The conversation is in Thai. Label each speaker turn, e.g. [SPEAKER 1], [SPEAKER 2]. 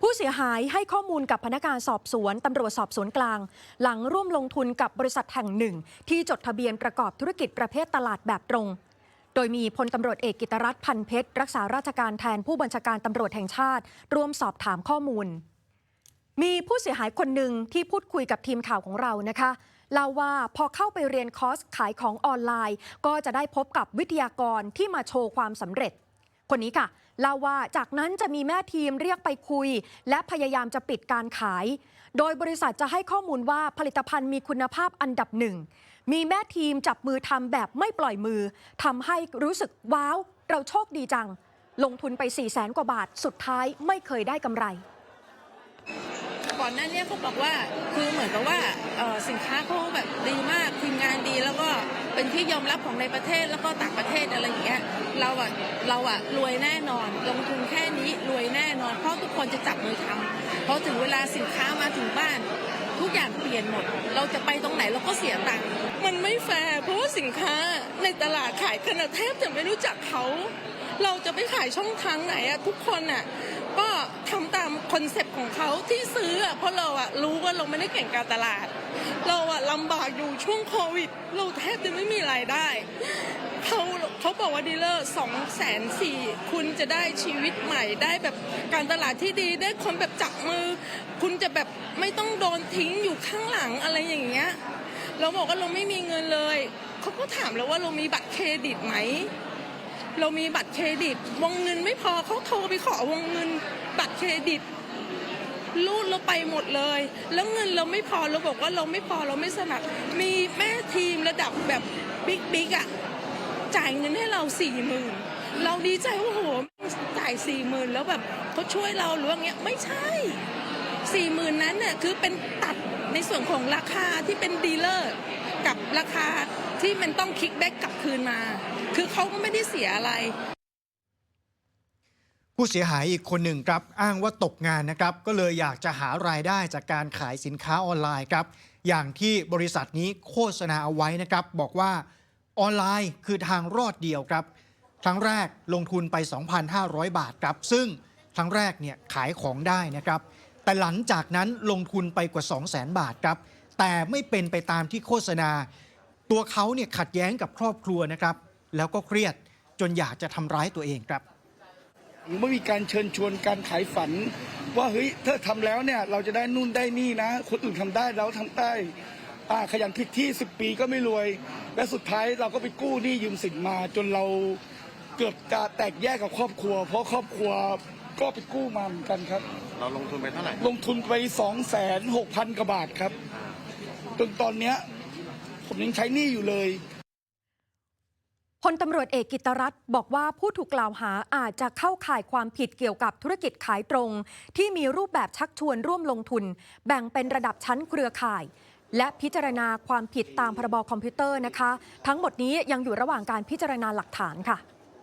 [SPEAKER 1] ผู้เสียหายให้ข้อมูลกับพนักงานสอบสวนตำรวจสอบสวนกลาง หลังร่วมลงทุนกับบริษัทแห่งหนึ่ง ที่จดทะเบียนประกอบธุรกิจประเภทตลาดแบบตรง โดยมีพลตำรวจเอกกิตรัฐพันเพชร รักษาราชการแทนผู้บัญชาการตำรวจแห่งชาติ ร่วมสอบถามข้อมูล มีผู้เสียหายคนหนึ่งที่พูดคุยกับทีมข่าวของเรานะคะเล่าว่าพอเข้าไปเรียนคอร์สขายของออนไลน์ ก็จะได้พบกับวิทยากรที่มาโชว์ความสำเร็จ คนนี้ค่ะเล่าว่าจากนั้นจะมีแม่ทีมเรียกไปคุย และพยายามจะปิดการขาย โดยบริษัทจะให้ข้อมูลว่าผลิตภัณฑ์มีคุณภาพอันดับหนึ่ง มีแม่ทีมจับมือทำแบบไม่ปล่อยมือทำให้รู้สึกว้าว เราโชคดีจัง ลงทุนไป4 0 0แสนกว่าบาทสุดท้ายไม่เคยได้กำไร
[SPEAKER 2] ก่อนหน้านี้เขาบอกว่าคือเหมือนกับว่าสินค้าเขาแบบดีมากทีม ที่ยอมรับของในประเทศแล้วก็ต่างประเทศอะไรอย่างเงี้ยเราอะเราอะรวยแน่นอน ลงทุนแค่นี้รวยแน่นอน เพราะทุกคนจะจับมือทำพอถึงเวลาสินค้ามาถึงบ้าน ทุกอย่างเปลี่ยนหมด เราจะไปตรงไหนเราก็เสียตังค์มันไม่แฟร์เพราะว่าสินค้าในตลาดขายกันอะแทบจะไม่รู้จักเขา เราจะไปขายช่องทางไหนอะทุกคนอะ ก็ทำตามคอนเซปต์ของเขาที่ซื้ออะเพราะเราอะรู้ว่าเราไม่ได้เก่งการตลาด เราอะลำบากอยู่ช่วงโควิด เราแทบจะไม่มีรายได้เขาเขาบอกว่าดีลเลอร์สองแสนสี่คุณจะได้ชีวิตใหม่ได้แบบการตลาดที่ดีได้คนแบบจับมือ คุณจะแบบไม่ต้องโดนทิ้งอยู่ข้างหลังอะไรอย่างเงี้ยเราบอกว่าเราไม่มีเงินเลย เขาก็ถามเราว่าเรามีบัตรเครดิตไหม เรามีบัตรเครดิต วงเงินไม่พอเขาโทรไปขอวงเงินบัตรเครดิตรูดเราไปหมดเลย แล้วเงินเราไม่พอเราบอกว่าเราไม่พอเราไม่สมัครมีแม่ทีมระดับแบบบิ๊กบิ๊กอะจ่ายเงินให้เราสี่หมื่นเราดีใจว่าโหจ่ายสี่หมื่นแล้วแบบเขาช่วยเราหรือว่าเงี้ยไม่ใช่สี่หมื่นนั้นเนี่ยคือเป็นตัดในส่วนของราคาที่เป็นดีลเลอร์กับราคา ที่มันต้องคิกแบ็กกลับคืนมา คือเขาก็ไม่ได้เสียอะไร
[SPEAKER 3] ผู้เสียหายอีกคนหนึ่งครับ อ้างว่าตกงานนะครับ ก็เลยอยากจะหารายได้จากการขายสินค้าออนไลน์ครับ อย่างที่บริษัทนี้โฆษณาเอาไว้นะครับ บอกว่าออนไลน์คือทางรอดเดียวครับ ครั้งแรกลงทุนไป 2,500 บาทครับ ซึ่งครั้งแรกเนี่ยขายของได้นะครับ แต่หลังจากนั้นลงทุนไปกว่า 200,000 บาทครับ แต่ไม่เป็นไปตามที่โฆษณา ตัวเขาเนี่ยขัดแย้งกับครอบครัวนะครับ แล้วก็เครียดจนอยากจะทำร้ายตัวเองครับ
[SPEAKER 4] ไม่มีการเชิญชวนการขายฝัน ว่าเฮ้ยถ้าทำแล้วเนี่ยเราจะได้นู่นได้นี่นะ คนอื่นทำได้เราทำได้อ่าขยันผิดที่10ปีก็ไม่รวย และสุดท้ายเราก็ไปกู้หนี้ยืมสินมา จนเราเกือบจะแตกแยกกับครอบครัว เพราะครอบครัวก็ไปกู้มาเหมือนกันครับ
[SPEAKER 5] เราลงทุนไปเท่าไหร่
[SPEAKER 4] ลงทุนไป2องแสนหกพันกว่าบาทครับจนตอนเนี้ย ผมยังใช้หนี้อยู่เลย
[SPEAKER 1] พลตำรวจเอกกิตรัฐบอกว่าผู้ถูกกล่าวหาอาจจะเข้าข่ายความผิดเกี่ยวกับธุรกิจขายตรง ที่มีรูปแบบชักชวนร่วมลงทุน แบ่งเป็นระดับชั้นเครือข่าย และพิจารณาความผิดตามพรบคอมพิวเตอร์นะคะ ทั้งหมดนี้ยังอยู่ระหว่างการพิจารณาหลักฐานค่ะ